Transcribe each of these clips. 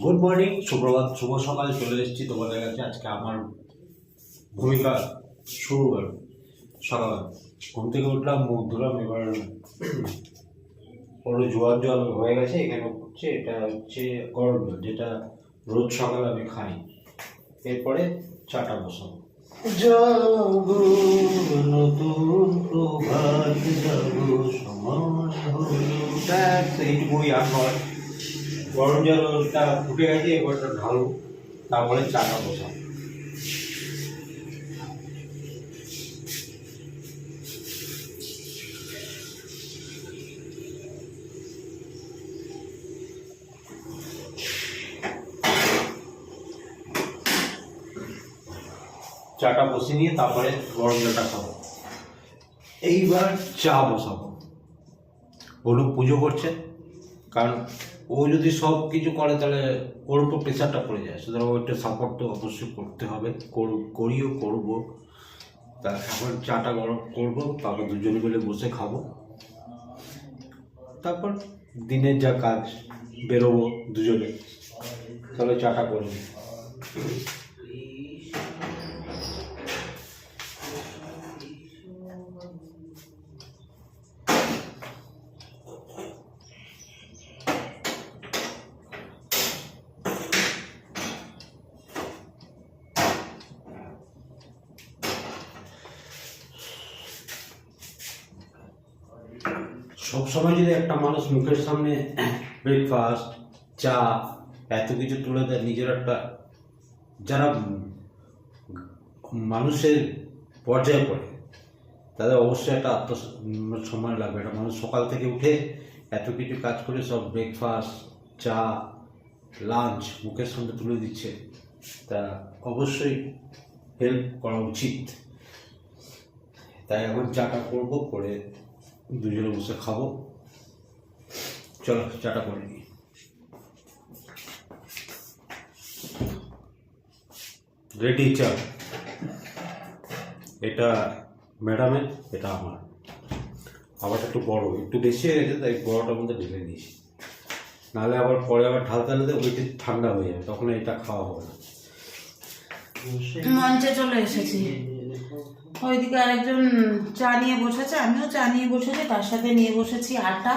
Good morning সুপ্রভাত শুভ সকাল চলে এসেছি তোমাদের কাছে। আজকে আমার ভূমিকা শুরু আর সকাল ঘুম থেকে উঠলাম মুখ ধুলাম এবার ওর জোয়ার জল হয়ে গেছে এখানে হচ্ছে এটা হচ্ছে গরম জল যেটা রোজ সকালে আমি খাই। এরপরে চাটা বসাবো। জাগো নতুন প্রভাত জাগো সময় হলো এইটুকুই আর নয়। গরম জলটা ফুটে গেছে, এবার ওটা ঢালো তারপরে চাটা বসাবো চাটা বসিয়ে নিয়ে তারপরে গরম জলটা খাব। এইবার চা বসাবো। হলু পুজো করছে কারণ ও যদি সব কিছু করে, তাহলে ওর উপর প্রেশারটা পড়ে যায়। সুতরাং ওইটা সাপোর্ট তো অবশ্যই করতে হবে। কর- করিও, করব। তা এখন চাটা গরম করব, তারপর দুজনে মিলে বসে খাব। তারপর দিনের যা কাজ, বেরোবো দুজনে। তাহলে চাটা করে সবসময় যদি একটা মানুষ মুখের সামনে ব্রেকফাস্ট চা, এত কিছু তুলে দেয়, নিজের একটা, যারা মানুষের পর্যায়ে পড়ে, তাদের অবশ্যই একটা আত্ম সময় লাগবে। একটা মানুষ সকাল থেকে উঠে এত কিছু কাজ করে সব ব্রেকফাস্ট চা লাঞ্চ মুখের সামনে তুলে দিচ্ছে, তা অবশ্যই হেল্প করা উচিত। তাই এখন চাটা করব, করে দুজনে বসে খাব। চলো চাটা করে নিই। রেডি চা এটা ম্যাডামের এটা আমার। আবার একটু বড় একটু বেশি হয়ে গেছে তাই বড়টার মধ্যে ঢেলে দিয়েছি। নাহলে আবার পরে আবার ঢালতে ঢালতে ওইটা ঠান্ডা হয়ে যাবে তখন এটা খাওয়া হবে না। মঞ্চে চলে এসেছি। ওইদিকে আরেকজন চা নিয়ে বসেছে আমিও চা নিয়ে বসেছি তার সাথে নিয়ে বসেছি আটা।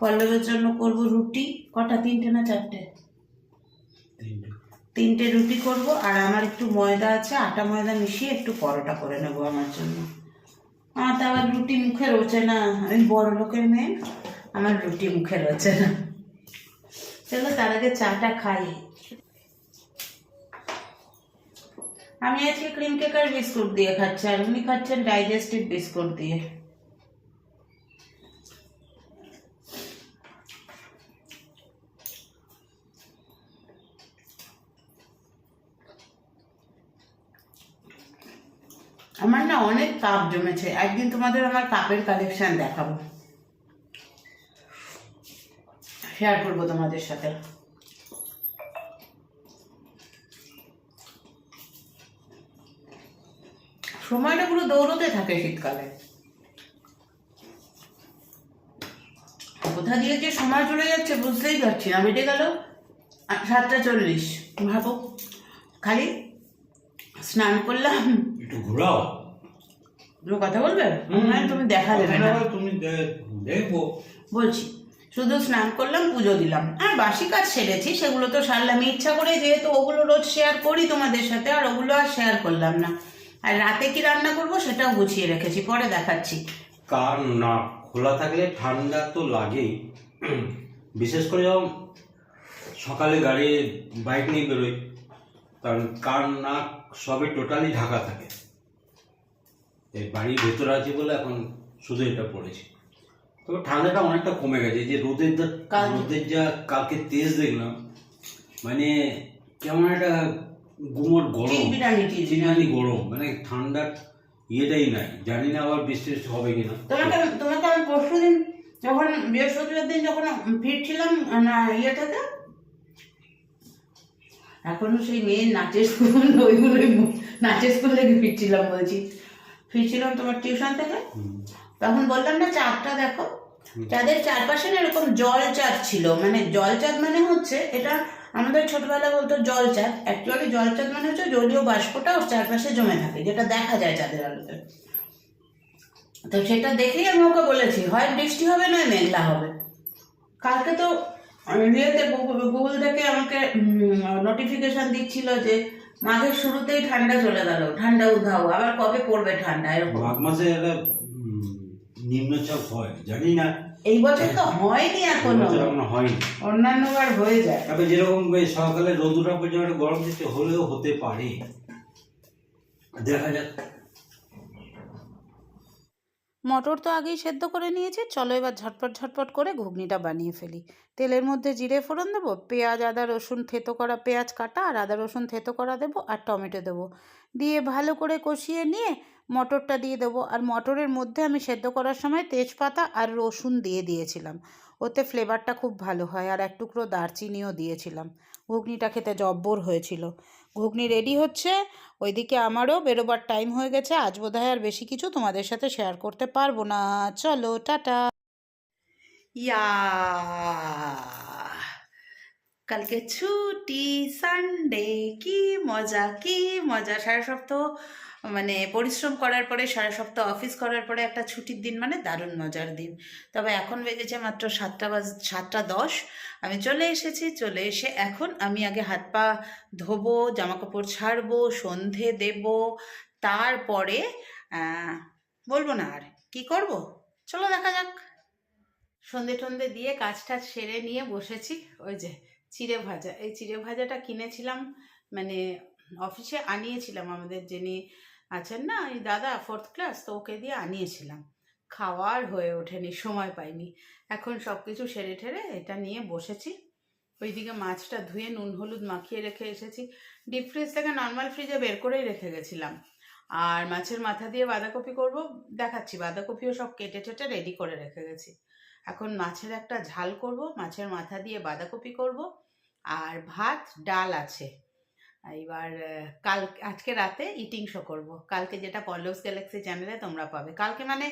পল্লবের জন্য করব রুটি। কটা? তিনটে না চারটে? তিনটে। রুটি করব আর আমার একটু ময়দা আছে আটা ময়দা মিশিয়ে একটু পরোটা করে নেব আমার জন্য। আমার তো আবার রুটি মুখে রোচে না আমি বড় লোকের মেয়ে আমার রুটি মুখে রোচে না। চলো তার আগে চাটা খাই। আমি আজকে ক্রিম কেক আর বিস্কুট দিয়ে খাচ্ছি, আর উনি খাচ্ছেন ডাইজেস্টিভ বিস্কুট দিয়ে। আমার না অনেক কাপ জমেছে, একদিন তোমাদের আমার কাপের কালেকশন দেখাবো। শেয়ার করব তোমাদের সাথে। সময়টা পুরো দৌড়তে থাকে শীতকালে। কোথা দিয়ে যে সময় চলে যাচ্ছে বুঝতেই পারছি না বেটে গেল। সাতটা চল্লিশ। ভাবো খালি স্নান করলাম। একটু ঘোরাও। তুমি কথা বলবে? মনে হয় তুমি দেখা দেবে না। তুমি দেখব। বলছি শুধু স্নান করলাম পুজো দিলাম। আর বাসি কাজ সেরেছি সেগুলো তো সারলাম ইচ্ছা করে যেহেতু ওগুলো রোজ শেয়ার করি তোমাদের সাথে আর ওগুলো আর শেয়ার করলাম না। আর রাতে কি রান্না করব সেটাও গুছিয়ে রেখেছি পরে দেখাচ্ছি। কার না? খোলা থাকলে ঠান্ডা তো লাগেই। বিশেষ করে যখন সকালে গাড়ি বাইক নিয়ে বেরোই কারণ কান নাক সবে টোটালি ঢাকা থাকে। এই বাড়ির ভেতরে আছে বলে এখন শুধু এটা পড়েছি। তবে ঠান্ডাটা অনেকটা কমে গেছে যে রোদের যা রোদের যা কালকে তেজ দেখলাম মানে কেমন একটা গুমোট গরম বিরিয়ানি গরম মানে ঠান্ডার ইয়েটাই নাই। জানি না আবার টিষ্টি হবে কিনা। তোমাকে তোমাকে আমি পরশু দিন যখন বৃহস্পতিবার দিন যখন ফিরছিলাম না ইয়ে থেকে এখনও সেই মেয়ের নাচের স্কুল ওইগুলোই নাচের স্কুল থেকে ফিরছিলাম বলছি। ফিরছিলাম তোমার টিউশন থেকে। তখন বললাম না চারটা দেখো। চাঁদের চারপাশে না এরকম জল চাঁদ ছিল। মানে জল চাঁদ মানে হচ্ছে এটা আমাদের ছোটবেলা বলতো জল চাঁদ। অ্যাকচুয়ালি জল চাঁদ মানে হচ্ছে জলীয় বাষ্পটা ওর চারপাশে জমে থাকে, যেটা দেখা যায় চাঁদের আলোতে। তো সেটা দেখেই আমি ওকে বলেছি, হয় বৃষ্টি হবে নয় মেঘলা হবে। কালকে তো ইয়েতে গুগল থেকে আমাকে নোটিফিকেশন দিচ্ছিল যে মাঘের শুরুতেই ঠান্ডা চলে গেল, ঠান্ডা উধাও, আবার কবে পড়বে ঠান্ডা, এরকম। মাঘ মাসে নিম্নচাপ হয়, জানি না। এই বছর তো হয়নি এখনও। হয়নি। অন্যান্য বার হয়ে যায়। তবে যেরকম সকালে পর্যন্ত গরম দিতে হলেও হতে পারে। দেখা যাক। মটর তো আগেই সেদ্ধ করে নিয়েছি চলো এবার ঝটপট ঝটপট করে ঘুগনিটা বানিয়ে ফেলি। তেলের মধ্যে জিরে ফোড়ন দেবো পেঁয়াজ আদা রসুন থেতো করা পেঁয়াজ কাটা আর আদা রসুন থেতো করা দেবো আর টমেটো দেবো। দিয়ে ভালো করে কষিয়ে নিয়ে মটরটা দিয়ে দেবো। আর মটরের মধ্যে আমি সেদ্ধ করার সময় তেজপাতা আর রসুন দিয়ে দিয়েছিলাম। ওতে ফ্লেভারটা খুব ভালো হয় আর এক টুকরো দারচিনিও দিয়েছিলাম। ঘুগনিটা খেতে জব্বর হয়েছিল। ঘুগনি রেডি হচ্ছে। ওইদিকে আমারও বেরোবার টাইম হয়ে গেছে। আজ বোধহয় আর বেশি কিছু তোমাদের সাথে শেয়ার করতে পারব না। চলো, টাটা। ইয়া কালকে ছুটি সানডে কি মজা কি মজা। সারা সপ্তাহ মানে পরিশ্রম করার পরে, সারা সপ্তাহ অফিস করার পরে একটা ছুটির দিন মানে দারুণ মজার দিন। তবে এখন বেজেছে মাত্র সাতটা বাজ, সাতটা দশ। আমি চলে এসেছি, চলে এসে এখন আমি আগে হাত পা ধোবো জামা কাপড় ছাড়বো, সন্ধে দেব, তারপরে বলব না আর, কি করব? চলো দেখা যাক। সন্ধে টন্ধে দিয়ে কাজ টাজ সেরে নিয়ে বসেছি, ওই যে চিড়ে ভাজা। এই চিড়ে ভাজাটা কিনেছিলাম মানে অফিসে আনিয়েছিলাম আমাদের যিনি আছেন না, এই দাদা ফোর্থ ক্লাস তো ওকে দিয়ে আনিয়েছিলাম। খাওয়ার হয়ে ওঠেনি, সময় পাইনি। এখন সব কিছু সেরে ঠেরে এটা নিয়ে বসেছি। ওইদিকে মাছটা ধুয়ে নুন হলুদ মাখিয়ে রেখে এসেছি। ডিপ ফ্রিজ থেকে নর্মাল ফ্রিজে বের করেই রেখে গেছিলাম। আর মাছের মাথা দিয়ে বাঁধাকপি করব, দেখাচ্ছি, বাঁধাকপিও সব কেটে টেটে রেডি করে রেখে গেছি। এখন মাছের একটা ঝাল করব, মাছের মাথা দিয়ে বাঁধাকপি করব। আর ভাত, ডাল আছে। এবার কাল, আজকে রাতে ইটিং শো করব। কালকে যেটা পল্লবস গ্যালাক্সি চ্যানেলে তোমরা পাবে। কালকে মানে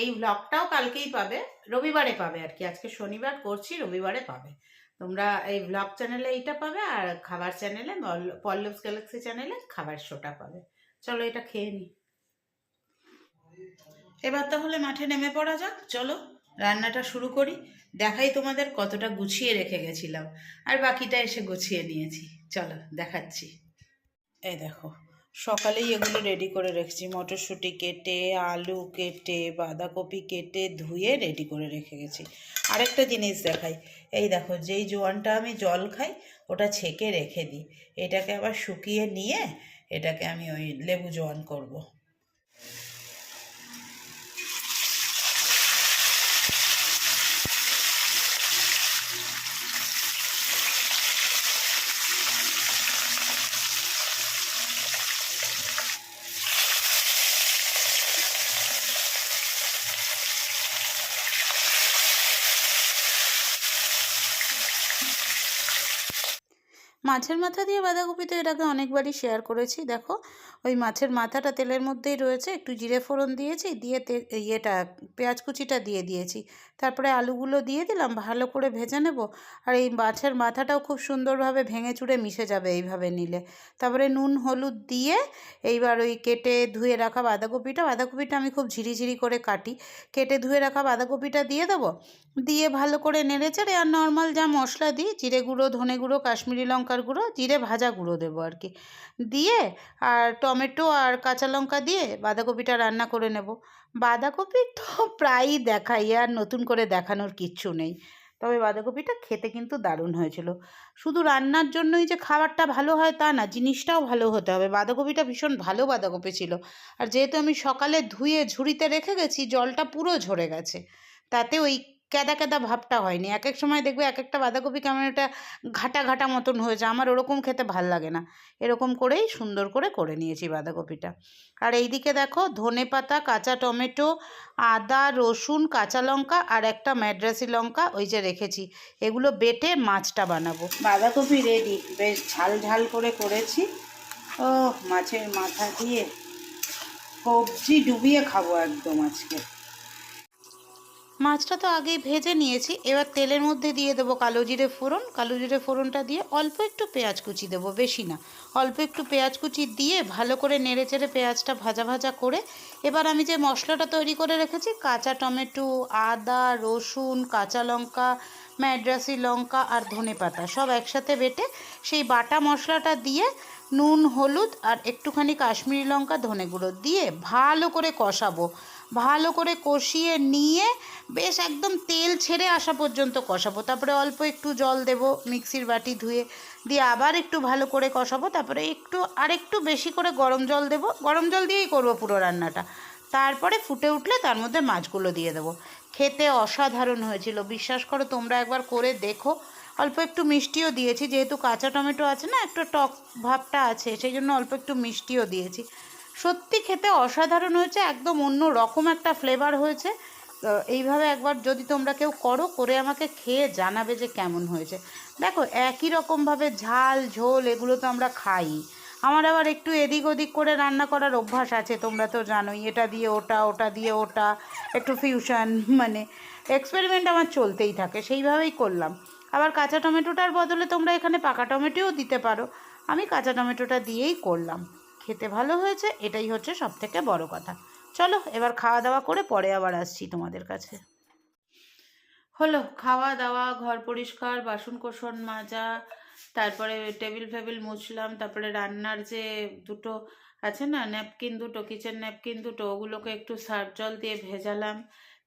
এই ব্লগটাও কালকেই পাবে, রবিবারে পাবে আর কি। আজকে শনিবার করছি, রবিবারে পাবে। তোমরা এই ব্লগ চ্যানেলে এইটা পাবে আর খাবার চ্যানেলে পল্লবস গ্যালাক্সি চ্যানেলে খাবার শোটা পাবে। চলো এটা খেয়ে নিই এবার তাহলে মাঠে নেমে পড়া যাক, চলো। রান্নাটা শুরু করি, দেখাই তোমাদের কতটা গুছিয়ে রেখে গেছিলাম। আর বাকিটা এসে গুছিয়ে নিয়েছি। চলো, দেখাচ্ছি। এই দেখো, সকালেই এগুলো রেডি করে রেখেছি। মটরশুঁটি কেটে, আলু কেটে, বাঁধাকপি কেটে, ধুয়ে রেডি করে রেখে গেছি। আরেকটা জিনিস দেখাই। এই দেখো, যেই জোয়ানটা আমি জল খাই, ওটা ছেঁকে রেখে দিই। এটাকে আবার শুকিয়ে নিয়ে, এটাকে আমি ওই লেবু জোয়ান করব। মাছের মাথা দিয়ে বাঁধাকপি তো আগে অনেকবারই শেয়ার করেছি। দেখো ওই মাছের মাথাটা তেলের মধ্যেই রয়েছে, একটু জিরে ফোড়ন দিয়েছি, দিয়ে তে, ইয়েটা, পেঁয়াজ কুচিটা দিয়ে দিয়েছি। তারপরে আলুগুলো দিয়ে দিলাম, ভালো করে ভেজে নেব, আর এই মাছের মাথাটাও খুব সুন্দরভাবে ভেঙে চুড়ে মিশে যাবে এইভাবে নিলে। তারপরে নুন, হলুদ দিয়ে এইবার ওই কেটে ধুয়ে রাখা বাঁধাকপিটা বাঁধাকপিটা আমি খুব ঝিরিঝিরি করে কাটি। কেটে ধুয়ে রাখা বাঁধাকপিটা দিয়ে দেবো, দিয়ে ভালো করে নেড়ে চেড়ে আর নর্মাল যা মশলা দিই, জিরে গুঁড়ো, ধনে গুঁড়ো, কাশ্মীরি লঙ্কার গুঁড়ো, জিরে ভাজা গুঁড়ো দেবো আর কি। দিয়ে আর টমেটো আর কাঁচা লঙ্কা দিয়ে বাঁধাকপিটা রান্না করে নেব। বাঁধাকপি তো প্রায়ই দেখাই আর নতুন করে দেখানোর কিচ্ছু নেই। তবে বাঁধাকপিটা খেতে কিন্তু দারুণ হয়েছিল। শুধু রান্নার জন্যই যে খাবারটা ভালো হয় তা না, জিনিসটাও ভালো হতে হবে। বাঁধাকপিটা ভীষণ ভালো বাঁধাকপি ছিল। আর যেহেতু আমি সকালে ধুয়ে ঝুড়িতে রেখে গেছি, জলটা পুরো ঝরে গেছে। তাতে ওই ক্যাদা ক্যাদা ভাবটা হয়নি। এক এক সময় দেখবে এক একটা বাঁধাকপি কেমন একটা ঘাটা ঘাটা মতন হয়েছে। আমার ওরকম খেতে ভালো লাগে না। এরকম করেই সুন্দর করে করে নিয়েছি বাঁধাকপিটা। আর এইদিকে দেখো ধনে পাতা, কাঁচা টমেটো, আদা, রসুন, কাঁচা লঙ্কা আর একটা ম্যাড্রাসি লঙ্কা ওই যে রেখেছি। এগুলো বেটে মাছটা বানাবো। বাঁধাকপি রেডি বেশ ঝাল ঝাল করে করেছি। ও মাছের মাথা দিয়ে। সবজি ডুবিয়ে খাব একদম আজকে। মাছটা তো আগেই ভেজে নিয়েছি। এবার তেলের মধ্যে দিয়ে দেবো কালো জিরে ফোড়ন। কালো জিরে ফোড়নটা দিয়ে অল্প একটু পেঁয়াজ কুচি দেবো, বেশি না। অল্প একটু পেঁয়াজ কুচি দিয়ে ভালো করে নেড়ে চেড়ে পেঁয়াজটা ভাজা ভাজা করে এবার আমি যে মশলাটা তৈরি করে রেখেছি, কাঁচা টমেটো, আদা, রসুন, কাঁচা লঙ্কা, ম্যাড্রাসি লঙ্কা আর ধনে পাতা সব একসাথে বেটে সেই বাটা মশলাটা দিয়ে নুন, হলুদ আর একটুখানি কাশ্মীরি লঙ্কা, ধনে গুঁড়ো দিয়ে ভালো করে কষাবো। ভালো করে কষিয়ে নিয়ে বেশ একদম তেল ছেড়ে আসা পর্যন্ত কষাবো। তারপরে অল্প একটু জল দেব মিক্সির বাটি ধুয়ে। দিয়ে আবার একটু ভালো করে কষাবো। তারপরে একটু আর একটু বেশি করে গরম জল দেব। গরম জল দিয়েই করব পুরো রান্নাটা। তারপরে ফুটে উঠলে তার মধ্যে মাছগুলো দিয়ে দেবো। খেতে অসাধারণ হয়েছিল। বিশ্বাস করো, তোমরা একবার করে দেখো। অল্প একটু মিষ্টিও দিয়েছি। যেহেতু কাঁচা টমেটো আছে না, একটু টক ভাবটা আছে, সেই জন্য অল্প একটু মিষ্টিও দিয়েছি। সত্যি খেতে অসাধারণ হয়েছে, একদম অন্য রকম একটা ফ্লেভার হয়েছে। এইভাবে একবার যদি তোমরা কেউ করো, করে আমাকে খেয়ে জানাবে যে কেমন হয়েছে। দেখো, একই রকমভাবে ঝাল, ঝোল, এগুলো তো আমরা খাই। আমার আবার একটু এদিক ওদিক করে রান্না করার অভ্যাস আছে, তোমরা তো জানোই, এটা দিয়ে ওটা ওটা দিয়ে ওটা, একটু ফিউশন মানে এক্সপেরিমেন্ট আমার চলতেই থাকে, সেইভাবেই করলাম। আবার কাঁচা টমেটোটার বদলে তোমরা এখানে পাকা টমেটোও দিতে পারো। আমি কাঁচা টমেটোটা দিয়েই করলাম। খেতে ভালো হয়েছে, এটাই হচ্ছে সব থেকে বড় কথা। চলো, এবার খাওয়া দাওয়া করে পরে আবার আসছি তোমাদের কাছে। হলো খাওয়া দাওয়া ঘর পরিষ্কার বাসন কোসন মাজা, তারপরে টেবিল ফেবিল মুছলাম, তারপরে রান্নার যে দুটো আছে না, ন্যাপকিন দুটো, কিচেন ন্যাপকিন দুটো, ওগুলোকে একটু সার্ফ জল দিয়ে ভেজালাম।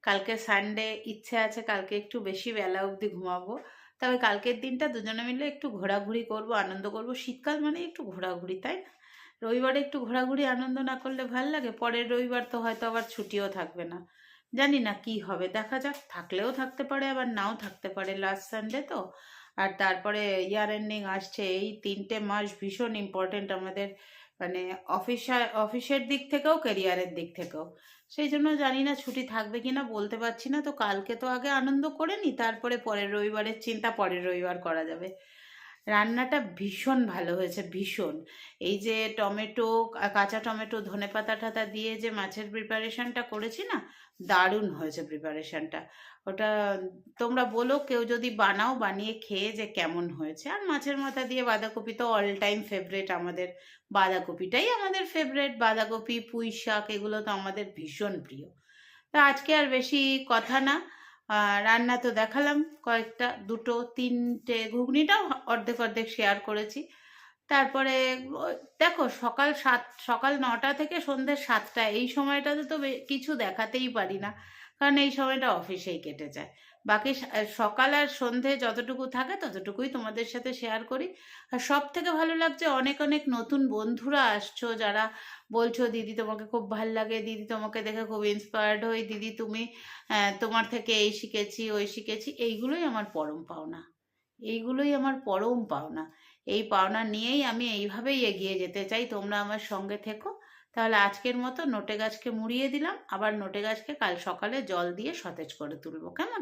কালকে সানডে, ইচ্ছে আছে কালকে একটু বেশি বেলা অবধি ঘুমাবো। তবে কালকের দিনটা দুজনে মিলে একটু ঘোরাঘুরি করব, আনন্দ করব। শীতকাল মানে একটু ঘোরাঘুরি, তাই না? রবিবারে একটু ঘোরাঘুরি, আনন্দ না করলে ভালো লাগে? পরের রবিবার তো হয়তো আবার ছুটিও থাকবে না। জানি না কি হবে, দেখা যাক। থাকলেও থাকতে পারে, আবার নাও থাকতে পারে লাস্ট সানডে তো। আর তারপরে ইয়ার এন্ডিং আসছে, এই তিনটে মাস ভীষণ ইম্পর্টেন্ট আমাদের মানে অফিসার অফিসের দিক থেকেও ক্যারিয়ারের দিক থেকেও। সেই জন্য জানি না ছুটি থাকবে কিনা, বলতে পারছি না। তো কালকে তো আগে আনন্দ করে নি, তারপরে পরের রবিবারের চিন্তা পরের রবিবার করা যাবে। রান্নাটা ভীষণ ভালো হয়েছে, ভীষণ। এই যে টমেটো, কাঁচা টমেটো, ধনে পাতা টাতা দিয়ে যে মাছের প্রিপারেশনটা করেছি না, দারুণ হয়েছে প্রিপারেশনটা ওটা তোমরা বলো, কেউ যদি বানাও, বানিয়ে খেয়ে যে কেমন হয়েছে। আর মাছের মাথা দিয়ে বাঁধাকপি তো অল টাইম ফেভারেট আমাদের। বাঁধাকপিটাই আমাদের ফেভারেট বাঁধাকপি পুঁই শাক এগুলো তো আমাদের ভীষণ প্রিয়। তা আজকে আর বেশি কথা না। রান্না তো দেখালাম কয়েকটা, দুটো, তিনটে ঘুগনিটাও অর্ধেক অর্ধেক শেয়ার করেছি। তারপরে দেখো সকাল সাত, সকাল নটা থেকে সন্ধ্যে সাতটা, এই সময়টাতে তো কিছু দেখাতেই পারি না। কারণ এই সময়টা অফিসেই কেটে যায়। বাকি সকাল আর সন্ধে যতটুকু থাকে ততটুকুই তোমাদের সাথে শেয়ার করি। আর সব থেকে ভালো লাগছে অনেক অনেক নতুন বন্ধুরা আসছো যারা বলছো, দিদি তোমাকে খুব ভালো লাগে, দিদি তোমাকে দেখে খুব ইন্সপায়ার্ড হই, দিদি তুমি তোমার থেকে এই শিখেছি, ওই শিখেছি। এইগুলোই আমার পরম পাওনা। এইগুলোই আমার পরম পাওনা। এই পাওনা নিয়েই আমি এইভাবেই এগিয়ে যেতে চাই। তোমরা আমার সঙ্গে থেকো। তাহলে আজকের মতো নোটে গাছকে মুড়িয়ে দিলাম। আবার নোটে গাছকে কাল সকালে জল দিয়ে সতেজ করে তুলবো। কেমন?